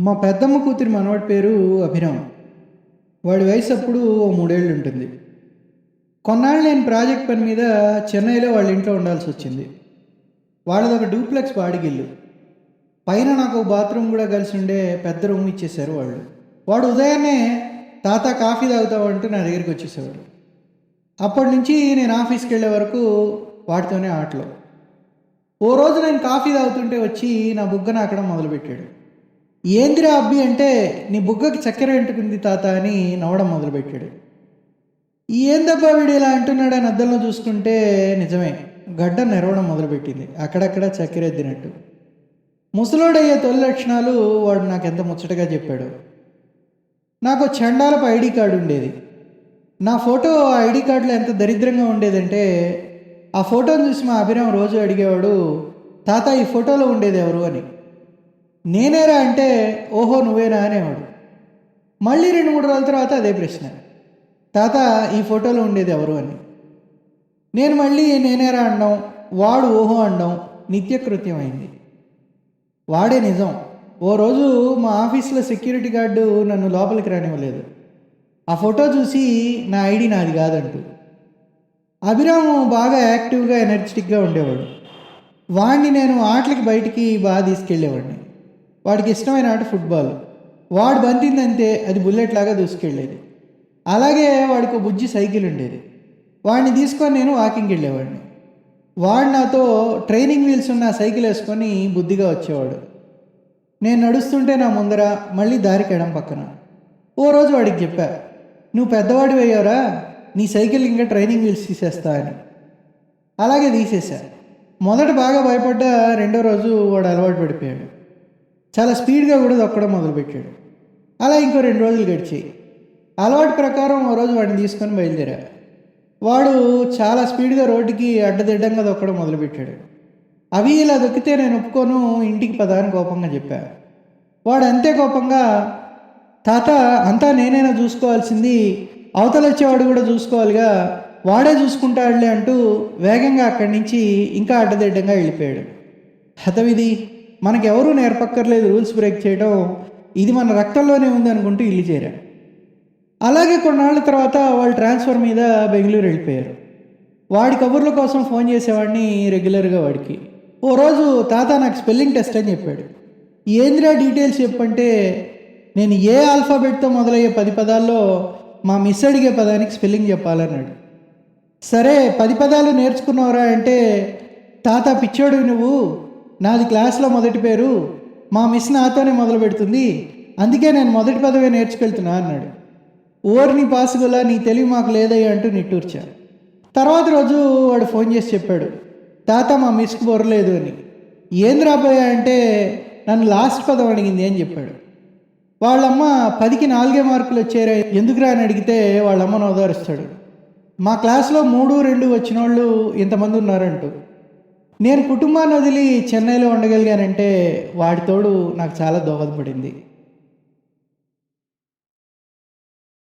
మా పెద్దమ్మ కూతురి మనవాడి పేరు అభిరామ్. వాడి వయసు అప్పుడు ఓ మూడేళ్ళు ఉంటుంది. కొన్నాళ్ళు నేను ప్రాజెక్ట్ పని మీద చెన్నైలో వాళ్ళ ఇంట్లో ఉండాల్సి వచ్చింది. వాళ్ళది ఒక డూప్లెక్స్ బాడిగిల్లు పైన నాకు ఒక బాత్రూమ్ కూడా కలిసి ఉండే పెద్ద రూమ్ ఇచ్చేశారు వాళ్ళు. వాడు ఉదయాన్నే తాత కాఫీ తాగుతావంటూ నా దగ్గరికి వచ్చేసేవాడు. అప్పటి నుంచి నేను ఆఫీస్కి వెళ్ళే వరకు వాటితోనే ఆటలు. ఓ రోజు నేను కాఫీ తాగుతుంటే వచ్చి నా బుగ్గన అక్కడ మొదలుపెట్టాడు. ఏందిరా అబ్బి అంటే నీ బుగ్గకి చక్కెర ఎంటుకుంది తాత అని నవ్వడం మొదలుపెట్టాడు. ఏందబ్బా వీడు ఇలా అంటున్నాడని అద్దంలో చూసుకుంటే నిజమే గడ్డ నెరవడం మొదలుపెట్టింది అక్కడక్కడ చక్కెరెద్దినట్టు ముసలోడయ్యే తొలి లక్షణాలు వాడు నాకు ఎంత ముచ్చటగా చెప్పాడు. నాకు చండాలపు ఐడి కార్డు ఉండేది. నా ఫోటో ఆ ఐడి కార్డులో ఎంత దరిద్రంగా ఉండేదంటే ఆ ఫోటోను చూసి మా అభిరామ్ రోజు అడిగేవాడు తాత ఈ ఫోటోలో ఉండేది ఎవరు? అని. నేనేరా అంటే ఓహో నువ్వేనా అనేవాడు. మళ్ళీ రెండు మూడు రోజుల తర్వాత అదే ప్రశ్న. తాత ఈ ఫోటోలో ఉండేది ఎవరు అని. నేను మళ్ళీ నేనేరా అనడం వాడు ఓహో అనడం నిత్యకృత్యం అయింది. వాడే నిజం. ఓ రోజు మా ఆఫీస్లో సెక్యూరిటీ గార్డు నన్ను లోపలికి రానివ్వలేదు. ఆ ఫోటో చూసి నా ఐడి నాది కాదంటూ. అభిరామ్ బాగా యాక్టివ్గా ఎనర్జెటిక్గా ఉండేవాడు. వాడిని నేను ఆటలకి బయటికి బాగా తీసుకెళ్ళేవాడిని. వాడికి ఇష్టమైన ఆట ఫుట్బాల్. వాడు బంతిందంటే అది బుల్లెట్ లాగా దూసుకెళ్ళేది. అలాగే వాడికి బుజ్జి సైకిల్ ఉండేది. వాడిని తీసుకొని నేను వాకింగ్కి వెళ్ళేవాడిని. వాడు నాతో ట్రైనింగ్ వీల్స్ ఉన్న సైకిల్ వేసుకొని బుద్ధిగా వచ్చేవాడు. నేను నడుస్తుంటే నా ముందర మళ్ళీ దారికి ఎడం పక్కన. ఓ రోజు వాడికి చెప్పా నువ్వు పెద్దవాడి అయ్యావరా నీ సైకిల్ ఇంకా ట్రైనింగ్ వీల్స్ తీసేస్తా అని. అలాగే తీసేశా. మొదట బాగా భయపడ్డా రెండో రోజు వాడు అలవాటు పడిపోయాడు. చాలా స్పీడ్గా కూడా దొక్కడం మొదలుపెట్టాడు. అలా ఇంకో రెండు రోజులు గడిచాయి. అలవాటు ప్రకారం ఓ రోజు వాడిని తీసుకొని బయలుదేరా. వాడు చాలా స్పీడ్గా రోడ్డుకి అడ్డదిడ్డంగా దొక్కడం మొదలుపెట్టాడు. అవి ఇలా దొక్కితే నేను ఒప్పుకోను ఇంటికి పదాని కోపంగా చెప్పా. వాడు అంతే కోపంగా తాత అంతా నేనైనా చూసుకోవాల్సింది అవతల వచ్చేవాడు కూడా చూసుకోవాలిగా వాడే చూసుకుంటాడులే అంటూ వేగంగా అక్కడి నుంచి ఇంకా అడ్డదిడ్డంగా వెళ్ళిపోయాడు. హతవిధి! మనకెవరూ నేర్పక్కర్లేదు రూల్స్ బ్రేక్ చేయడం ఇది మన రక్తంలోనే ఉంది అనుకుంటూ ఇల్లు చేరా అలాగే కొన్నాళ్ళ తర్వాత వాళ్ళు ట్రాన్స్ఫర్ మీద బెంగళూరు వెళ్ళిపోయారు. వాడి కబుర్ల కోసం ఫోన్ చేసేవాడిని రెగ్యులర్గా వాడికి. ఓ రోజు తాత నాకు స్పెల్లింగ్ టెస్ట్ అని చెప్పాడు. ఏంద్రా డీటెయిల్స్ చెప్పంటే నేను ఏ ఆల్ఫాబెట్తో మొదలయ్యే పది పదాల్లో మా మిస్ అడిగే పదానికి స్పెల్లింగ్ చెప్పాలన్నాడు. సరే పది పదాలు నేర్చుకున్నావురా అంటే తాత పిచ్చోడు నువ్వు. నాది క్లాస్లో మొదటి పేరు. మా మిస్ నాతోనే మొదలు పెడుతుంది. అందుకే నేను మొదటి పదవే నేర్చుకెళ్తున్నా అన్నాడు. ఓర్ని పాసుగులా నీ తెలివి మాకు లేదయ్యా అంటూ నిట్టూర్చా తర్వాత రోజు వాడు ఫోన్ చేసి చెప్పాడు. తాత మా మిస్కి బొరలేదు అని. ఏం రాబోయా అంటే నన్ను లాస్ట్ పదం అడిగింది అని చెప్పాడు. వాళ్ళమ్మ పదికి నాలుగే మార్కులు వచ్చారా ఎందుకురా అని అడిగితే వాళ్ళమ్మను ఓదారుస్తాడు మా క్లాస్లో మూడు రెండు వచ్చిన వాళ్ళు ఇంతమంది ఉన్నారంటూ. నేను కుటుంబాన్ని వదిలి చెన్నైలో ఉండగలిగానంటే వాడి తోడు నాకు చాలా దోహదపడింది.